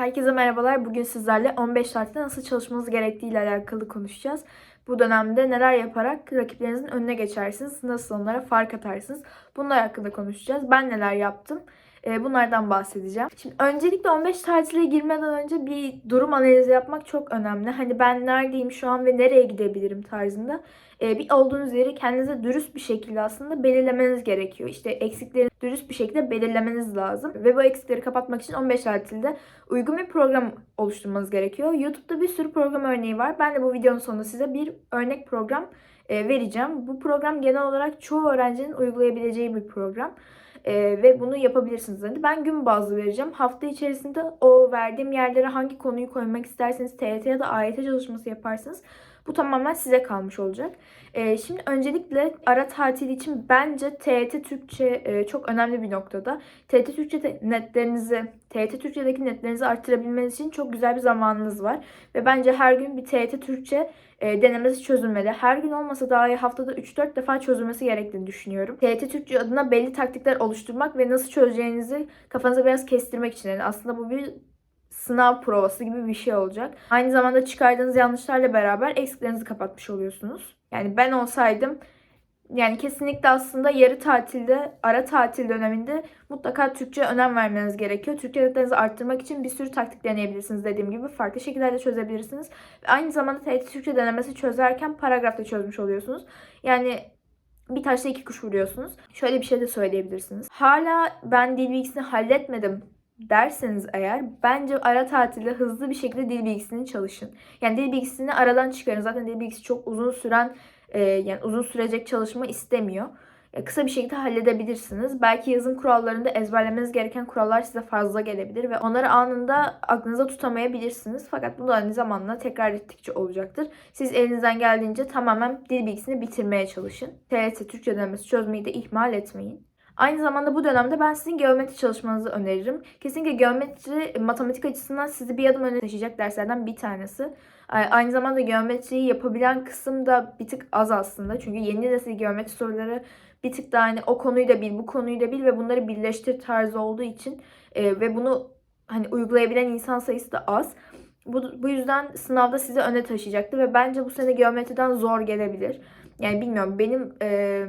Herkese merhabalar. Bugün sizlerle 15 saatte nasıl çalışmanız gerektiği ile alakalı konuşacağız. Bu dönemde neler yaparak rakiplerinizin önüne geçersiniz, nasıl onlara fark atarsınız. Bunlar hakkında konuşacağız. Ben neler yaptım, e, bunlardan bahsedeceğim. Şimdi öncelikle 15 tatile girmeden önce bir durum analizi yapmak çok önemli. Hani ben neredeyim şu an ve nereye gidebilirim tarzında e, bir olduğunuz yeri kendinize dürüst bir şekilde aslında belirlemeniz gerekiyor. İşte eksikleri dürüst bir şekilde belirlemeniz lazım. Ve bu eksikleri kapatmak için 15 tatilde uygun bir program oluşturmanız gerekiyor. YouTube'da bir sürü program örneği var. Ben de bu videonun sonunda size bir örnek program e, vereceğim. Bu program genel olarak çoğu öğrencinin uygulayabileceği bir program. E, ve bunu yapabilirsiniz. Hani ben gün bazlı vereceğim. Hafta içerisinde o verdiğim yerlere hangi konuyu koymak isterseniz TYT ya da AYT çalışması yaparsınız. Bu tamamen size kalmış olacak. E, şimdi öncelikle ara tatil için bence TYT Türkçe e, çok önemli bir noktada. TYT Türkçe netlerinizi, TYT Türkçedeki netlerinizi arttırabilmeniz için çok güzel bir zamanınız var. Ve bence her gün bir TYT Türkçe e, denemesi çözülmeli. Her gün olmasa daha iyi haftada 3-4 defa çözülmesi gerektiğini düşünüyorum. TYT Türkçe adına belli taktikler oluşturmak ve nasıl çözeceğinizi kafanıza biraz kestirmek için. Yani aslında bu bir sınav provası gibi bir şey olacak. Aynı zamanda çıkardığınız yanlışlarla beraber eksiklerinizi kapatmış oluyorsunuz. Yani ben olsaydım yani kesinlikle aslında yarı tatilde, ara tatil döneminde mutlaka Türkçe önem vermeniz gerekiyor. Türkçe netlerinizi arttırmak için bir sürü taktik deneyebilirsiniz dediğim gibi. Farklı şekillerde çözebilirsiniz. Aynı zamanda TYT Türkçe denemesi çözerken paragrafta çözmüş oluyorsunuz. Yani bir taşla iki kuş vuruyorsunuz. Şöyle bir şey de söyleyebilirsiniz. Hala ben dil bilgisini halletmedim derseniz eğer bence ara tatilde hızlı bir şekilde dil bilgisini çalışın. Yani dil bilgisini aradan çıkarın. Zaten dil bilgisi çok uzun süren e, yani uzun sürecek çalışma istemiyor. E, kısa bir şekilde halledebilirsiniz. Belki yazım kurallarında ezberlemeniz gereken kurallar size fazla gelebilir ve onları anında aklınıza tutamayabilirsiniz. Fakat bu da aynı zamanla tekrar ettikçe olacaktır. Siz elinizden geldiğince tamamen dil bilgisini bitirmeye çalışın. TYT Türkçe denemesi çözmeyi de ihmal etmeyin. Aynı zamanda bu dönemde ben sizin geometri çalışmanızı öneririm. Kesinlikle geometri matematik açısından sizi bir adım öne taşıyacak derslerden bir tanesi. Aynı zamanda geometriyi yapabilen kısım da bir tık az aslında. Çünkü yeni nesil geometri soruları bir tık daha hani o konuyu da bil, bu konuyu da bil ve bunları birleştir tarzı olduğu için e, ve bunu hani uygulayabilen insan sayısı da az. Bu, bu yüzden sınavda sizi öne taşıyacaktır ve bence bu sene geometriden zor gelebilir. Yani bilmiyorum benim e,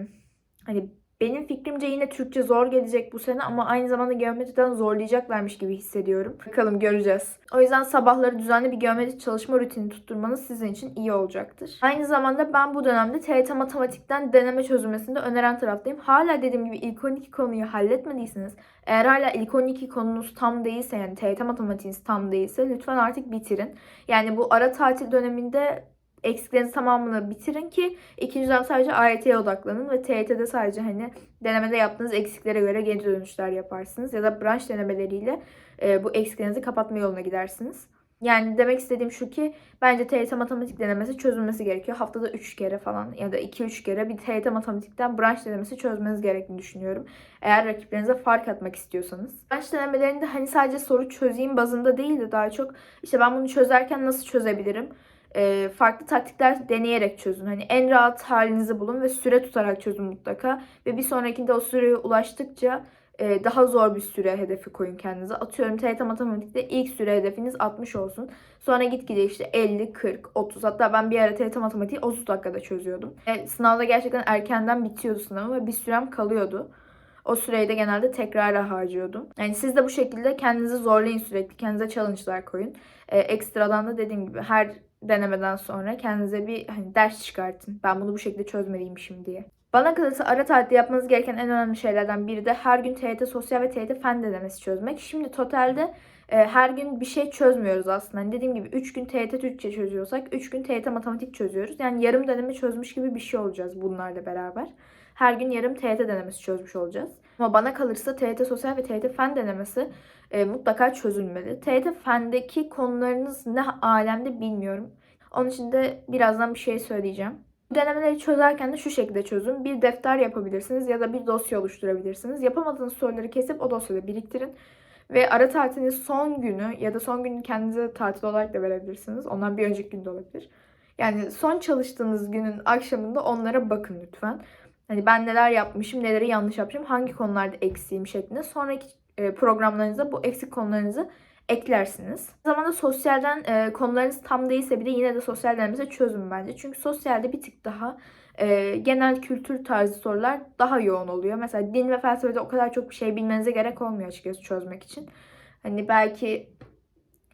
hani benim fikrimce yine Türkçe zor gelecek bu sene ama aynı zamanda geometriden zorlayacaklarmış gibi hissediyorum. Bakalım göreceğiz. O yüzden sabahları düzenli bir geometri çalışma rutini tutturmanız sizin için iyi olacaktır. Aynı zamanda ben bu dönemde TYT matematikten deneme çözülmesini de öneren taraftayım. Hala dediğim gibi ilk 12 konuyu halletmediyseniz eğer hala ilk 12 konunuz tam değilse yani TYT matematiğiniz tam değilse lütfen artık bitirin. Yani bu ara tatil döneminde eksiklerinizi tamamını bitirin ki ikinci dönem sadece AYT'ye odaklanın ve TYT'de sadece hani denemede yaptığınız eksiklere göre geri dönüşler yaparsınız ya da branş denemeleriyle e, bu eksiklerinizi kapatma yoluna gidersiniz. Yani demek istediğim şu ki bence TYT matematik denemesi çözülmesi gerekiyor. Haftada 3 kere falan ya da 2-3 kere bir TYT matematikten branş denemesi çözmeniz gerektiğini düşünüyorum. Eğer rakiplerinize fark atmak istiyorsanız. Branş denemelerinde hani sadece soru çözeyim bazında değil de daha çok işte ben bunu çözerken nasıl çözebilirim? E, farklı taktikler deneyerek çözün. Hani en rahat halinizi bulun ve süre tutarak çözün mutlaka. Ve bir sonrakinde o süreye ulaştıkça e, daha zor bir süre hedefi koyun kendinize. Atıyorum TYT matematikte ilk süre hedefiniz 60 olsun. Sonra gitgide işte 50, 40, 30. Hatta ben bir ara TYT matematiği 30 dakikada çözüyordum. E, sınavda gerçekten erkenden bitiyordu sınavım ve bir sürem kalıyordu. O süreyi de genelde tekrara harcıyordum. Yani siz de bu şekilde kendinizi zorlayın sürekli. Kendinize challenge'lar koyun. E, ekstradan da dediğim gibi her denemeden sonra kendinize bir hani ders çıkartın. Ben bunu bu şekilde çözmeliymişim diye. Bana kalırsa ara tatilde yapmanız gereken en önemli şeylerden biri de her gün TYT sosyal ve TYT fen denemesi çözmek. Şimdi totalde e, her gün bir şey çözmüyoruz aslında. Hani dediğim gibi 3 gün TYT Türkçe çözüyorsak 3 gün TYT matematik çözüyoruz. Yani yarım deneme çözmüş gibi bir şey olacağız bunlarla beraber. Her gün yarım TYT denemesi çözmüş olacağız. Ama bana kalırsa TYT sosyal ve TYT fen denemesi e, mutlaka çözülmeli. TYT fendeki konularınız ne alemde bilmiyorum. Onun için de birazdan bir şey söyleyeceğim. Denemeleri çözerken de şu şekilde çözün. Bir defter yapabilirsiniz ya da bir dosya oluşturabilirsiniz. Yapamadığınız soruları kesip o dosyada biriktirin. Ve ara tatilin son günü ya da son günü kendinize tatil olarak da verebilirsiniz. Ondan bir önceki günde olabilir. Yani son çalıştığınız günün akşamında onlara bakın lütfen. Hani ben neler yapmışım, neleri yanlış yapmışım, hangi konularda eksiğim şeklinde. Sonraki e, programlarınıza bu eksik konularınızı eklersiniz. O zaman da sosyalden e, konularınız tam değilse bile yine de sosyal denemesi çözün bence. Çünkü sosyalde bir tık daha e, genel kültür tarzı sorular daha yoğun oluyor. Mesela din ve felsefede o kadar çok bir şey bilmenize gerek olmuyor açıkçası çözmek için. Hani belki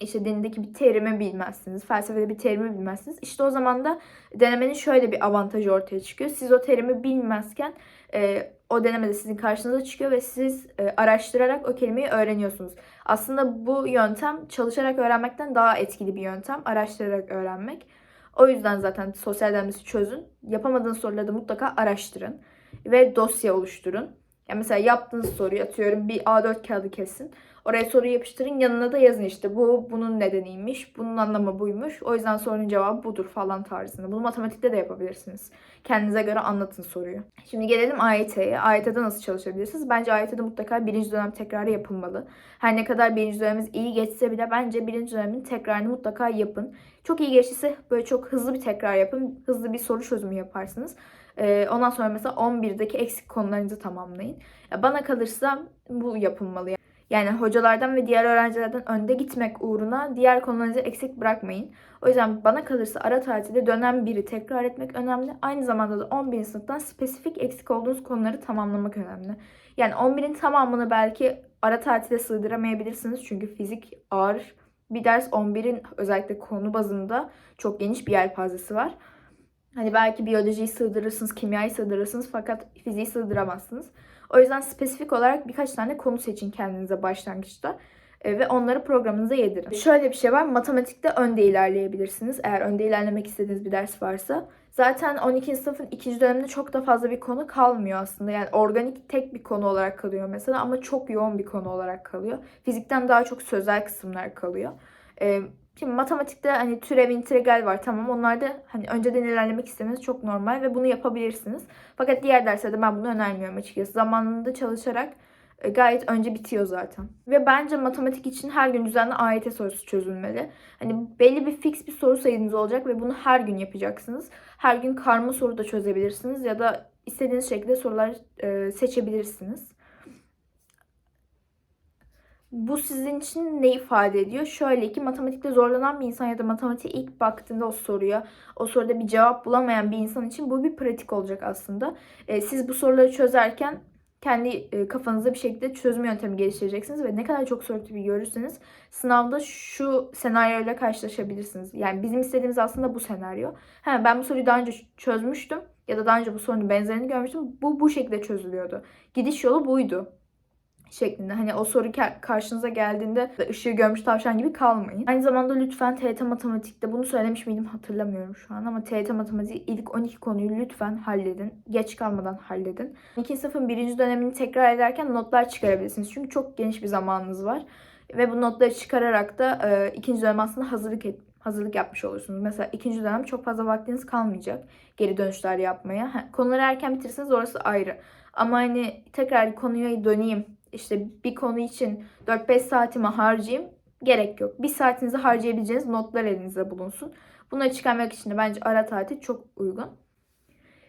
işte dindeki bir terimi bilmezsiniz, felsefede bir terimi bilmezsiniz. İşte o zaman da denemenin şöyle bir avantajı ortaya çıkıyor. Siz o terimi bilmezken e, o deneme de sizin karşınıza çıkıyor ve siz e, araştırarak o kelimeyi öğreniyorsunuz. Aslında bu yöntem çalışarak öğrenmekten daha etkili bir yöntem. Araştırarak öğrenmek. O yüzden zaten sosyal denemesi çözün. Yapamadığınız soruları da mutlaka araştırın. Ve dosya oluşturun. Yani mesela yaptığınız soruyu atıyorum bir A4 kağıdı kesin. Oraya soruyu yapıştırın yanına da yazın işte bu bunun nedeniymiş, bunun anlamı buymuş. O yüzden sorunun cevabı budur falan tarzında. Bunu matematikte de yapabilirsiniz. Kendinize göre anlatın soruyu. Şimdi gelelim AYT'ye. AYT'de nasıl çalışabilirsiniz? Bence AYT'de mutlaka birinci dönem tekrarı yapılmalı. Her ne kadar birinci dönemimiz iyi geçse bile bence birinci dönemin tekrarını mutlaka yapın. Çok iyi geçtiyse böyle çok hızlı bir tekrar yapın. Hızlı bir soru çözümü yaparsınız. Ee, ondan sonra mesela 11'deki eksik konularınızı tamamlayın. Bana kalırsa bu yapılmalı. Yani hocalardan ve diğer öğrencilerden önde gitmek uğruna diğer konularınızı eksik bırakmayın. O yüzden bana kalırsa ara tatilde dönem 1'i tekrar etmek önemli. Aynı zamanda da 11. sınıftan spesifik eksik olduğunuz konuları tamamlamak önemli. Yani 11'in tamamını belki ara tatile sığdıramayabilirsiniz. Çünkü fizik ağır bir ders 11'in özellikle konu bazında çok geniş bir yelpazesi var. Hani belki biyolojiyi sığdırırsınız, kimyayı sığdırırsınız fakat fiziği sığdıramazsınız. O yüzden spesifik olarak birkaç tane konu seçin kendinize başlangıçta e, ve onları programınıza yedirin. Şöyle bir şey var, matematikte önde ilerleyebilirsiniz eğer önde ilerlemek istediğiniz bir ders varsa. Zaten 12. sınıfın ikinci döneminde çok da fazla bir konu kalmıyor aslında. Yani organik tek bir konu olarak kalıyor mesela ama çok yoğun bir konu olarak kalıyor. Fizikten daha çok sözel kısımlar kalıyor. E, Şimdi matematikte hani türev, integral var tamam. Onlar da hani önceden ilerlemek istemeniz çok normal ve bunu yapabilirsiniz. Fakat diğer derslerde ben bunu önermiyorum açıkçası. Zamanında çalışarak e, gayet önce bitiyor zaten. Ve bence matematik için her gün düzenli AYT sorusu çözülmeli. Hani belli bir fix bir soru sayınız olacak ve bunu her gün yapacaksınız. Her gün karma soru da çözebilirsiniz ya da istediğiniz şekilde sorular e, seçebilirsiniz. Bu sizin için ne ifade ediyor? Şöyle ki matematikte zorlanan bir insan ya da matematiğe ilk baktığında o soruya, o soruda bir cevap bulamayan bir insan için bu bir pratik olacak aslında. E, siz bu soruları çözerken kendi e, kafanızda bir şekilde çözüm yöntemi geliştireceksiniz ve ne kadar çok soru tipi görürseniz sınavda şu senaryoyla karşılaşabilirsiniz. Yani bizim istediğimiz aslında bu senaryo. Ha, ben bu soruyu daha önce çözmüştüm ya da daha önce bu sorunun benzerini görmüştüm. Bu bu şekilde çözülüyordu. Gidiş yolu buydu şeklinde. Hani o soru karşınıza geldiğinde ışığı görmüş tavşan gibi kalmayın. Aynı zamanda lütfen TYT Matematik'te bunu söylemiş miydim hatırlamıyorum şu an ama TYT Matematik ilk 12 konuyu lütfen halledin. Geç kalmadan halledin. 2. sınıfın birinci dönemini tekrar ederken notlar çıkarabilirsiniz. Çünkü çok geniş bir zamanınız var. Ve bu notları çıkararak da e, ikinci dönem aslında hazırlık et, hazırlık yapmış olursunuz. Mesela ikinci dönem çok fazla vaktiniz kalmayacak geri dönüşler yapmaya. Ha, konuları erken bitirirseniz orası ayrı. Ama hani tekrar konuya döneyim işte bir konu için 4-5 saatimi harcayayım gerek yok. Bir saatinizi harcayabileceğiniz notlar elinizde bulunsun. Bunları çıkarmak için de bence ara tatil çok uygun.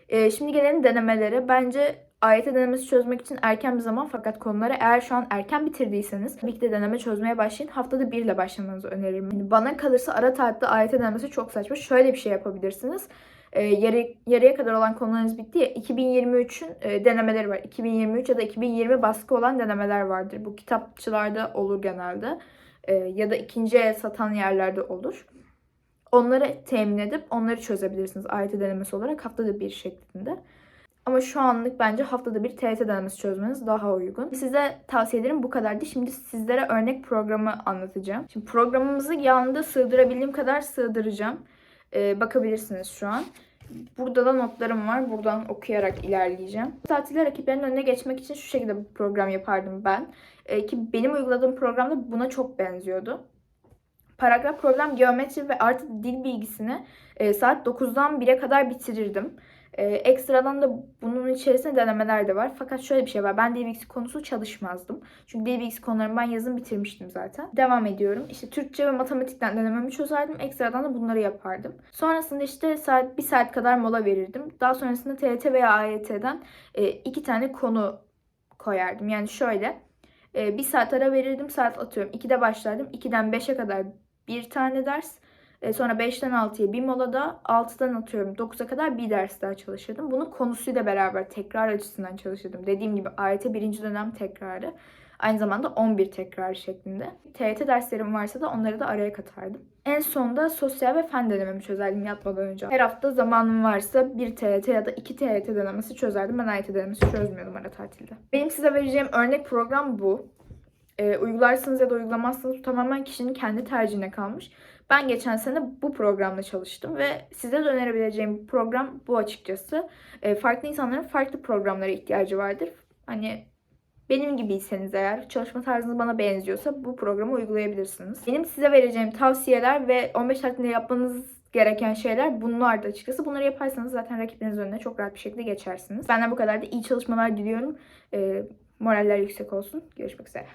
Ee, şimdi gelelim denemelere. Bence AYT denemesi çözmek için erken bir zaman fakat konuları eğer şu an erken bitirdiyseniz tabii de deneme çözmeye başlayın. Haftada bir ile başlamanızı öneririm. Yani bana kalırsa ara tatilde AYT denemesi çok saçma. Şöyle bir şey yapabilirsiniz e, yarı, yarıya kadar olan konularınız bitti ya 2023'ün e, denemeleri var. 2023 ya da 2020 baskı olan denemeler vardır. Bu kitapçılarda olur genelde. E, ya da ikinci el satan yerlerde olur. Onları temin edip onları çözebilirsiniz AYT denemesi olarak haftada bir şeklinde. Ama şu anlık bence haftada bir TYT denemesi çözmeniz daha uygun. Size tavsiye ederim bu kadardı. Şimdi sizlere örnek programı anlatacağım. Şimdi programımızı yanında sığdırabildiğim kadar sığdıracağım. Ee, bakabilirsiniz şu an. Burada da notlarım var. Buradan okuyarak ilerleyeceğim. Tatiller rakiplerinin önüne geçmek için şu şekilde bir program yapardım ben. Ee, ki benim uyguladığım program da buna çok benziyordu. Paragraf, problem, geometri ve artı dil bilgisini e, saat 9'dan 1'e kadar bitirirdim. Ee, ekstradan da bunun içerisinde denemeler de var. Fakat şöyle bir şey var. Ben bilgisi konusu çalışmazdım. Çünkü bilgisi konularını ben yazın bitirmiştim zaten. Devam ediyorum. İşte Türkçe ve matematikten denememi çözerdim. Ekstradan da bunları yapardım. Sonrasında işte saat bir saat kadar mola verirdim. Daha sonrasında TRT veya AYT'den e, iki tane konu koyardım. Yani şöyle e, bir saat ara verirdim. Saat atıyorum 2'de başlardım. 2'den 5'e kadar bir tane ders. E, sonra 5'ten 6'ya bir molada, 6'dan atıyorum 9'a kadar bir ders daha çalışırdım. Bunu konusuyla beraber tekrar açısından çalışırdım. Dediğim gibi AYT birinci dönem tekrarı. Aynı zamanda 11 tekrar şeklinde. TYT derslerim varsa da onları da araya katardım. En sonda sosyal ve fen denememi çözerdim yatmadan önce. Her hafta zamanım varsa bir TYT ya da iki TYT denemesi çözerdim. Ben AYT denemesi çözmüyordum ara tatilde. Benim size vereceğim örnek program bu. Ee, uygularsınız ya da uygulamazsınız bu tamamen kişinin kendi tercihine kalmış. Ben geçen sene bu programla çalıştım ve size de önerebileceğim program bu açıkçası. Ee, farklı insanların farklı programlara ihtiyacı vardır. Hani benim gibiyseniz eğer, çalışma tarzınız bana benziyorsa bu programı uygulayabilirsiniz. Benim size vereceğim tavsiyeler ve 15 tatilde yapmanız gereken şeyler bunlardı açıkçası. Bunları yaparsanız zaten rakiplerinizin önüne çok rahat bir şekilde geçersiniz. Benden bu kadar da iyi çalışmalar diliyorum. Ee, moraller yüksek olsun. Görüşmek üzere.